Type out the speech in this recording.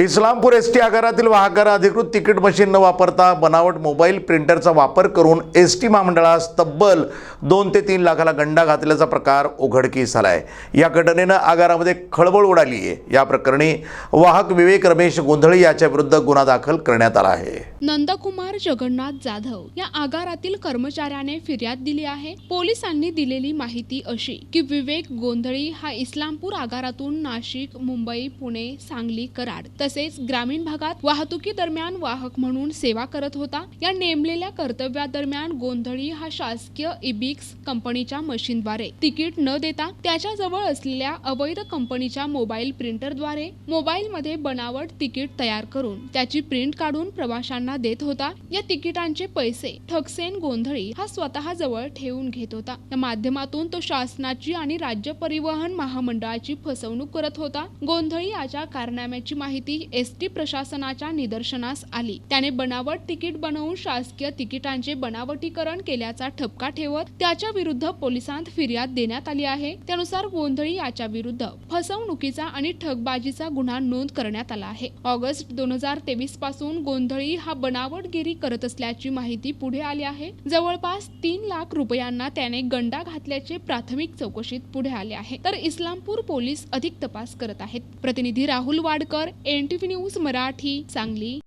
Islampur S T आगारातील वाहकारा अधिकृत तिकीट मशीन न वापरता बनावट मोबाईल प्रिंटरचा वापर करून एस टी महामंडळास तब्बल दोन ते तीन लाखाला गंडा घातल्याचा प्रकार उघडकीस आला आहे या घटनेनं आगारामध्ये खळबळ उडाली आहे. या प्रकरणी वाहक विवेक रमेश गोंधळी याच्या विरुद्ध गुन्हा दाखल करण्यात आला आहे. नंदकुमार जगन्नाथ जाधव या आगारातील कर्मचाऱ्याने फिर्याद दिली आहे. पोलिसांनी दिलेली माहिती अशी की विवेक गोंधळी हा इस्लामपूर आगारातून नाशिक मुंबई पुणे सांगली कराड तसेच ग्रामीण भागात वाहतुकी दरम्यान वाहक म्हणून सेवा करत होता. या नेमलेल्या कर्तव्यादरम्यान गोंधळी हा शासकीय इबिक्स कंपनीच्या मशीनद्वारे तिकीट न देता त्याच्याजवळ असलेल्या अवैध कंपनीच्या मोबाईल प्रिंटरद्वारे मोबाईलमध्ये बनावट तिकीट तयार करून त्याची प्रिंट काढून प्रवाशांना देत होता. या तिकिटांचे पैसे ठकसेन गोंधळी हा स्वतः जवळ ठेवून घेत होता. या माध्यमातून तो शासनाची आणि राज्य परिवहन महामंडळाची फसवणूक करत होता. गोंधळी याच्या कारनाम्याची माहिती माहिती एस टी प्रशासनाच्या निदर्शनास आली. त्याने बनावट तिकीट बनवून शासकीय तिकिटांचे बनावटीकरण केल्याचा ठपका ठेवत त्याच्या विरुद्ध पोलिसांत फिर्याद देण्यात आली आहे. त्यानुसार गोंधळी याच्या विरुद्ध फसवणुकीचा आणि ठगबाजीचा गुन्हा नोंद करण्यात आला आहे. ऑगस्ट दोन हजार तेवीसपासून गोंधळी हा बनावटगिरी करत असल्याची माहिती पुढे आली आहे. जवळपास तीन लाख रुपयांना त्याने गंडा घातल्याचे प्राथमिक चौकशीत पुढे आले आहे. तर इस्लामपूर पोलीस अधिक तपास करत आहेत. प्रतिनिधी Rahul Wadkar N T V news Marathi Sangli.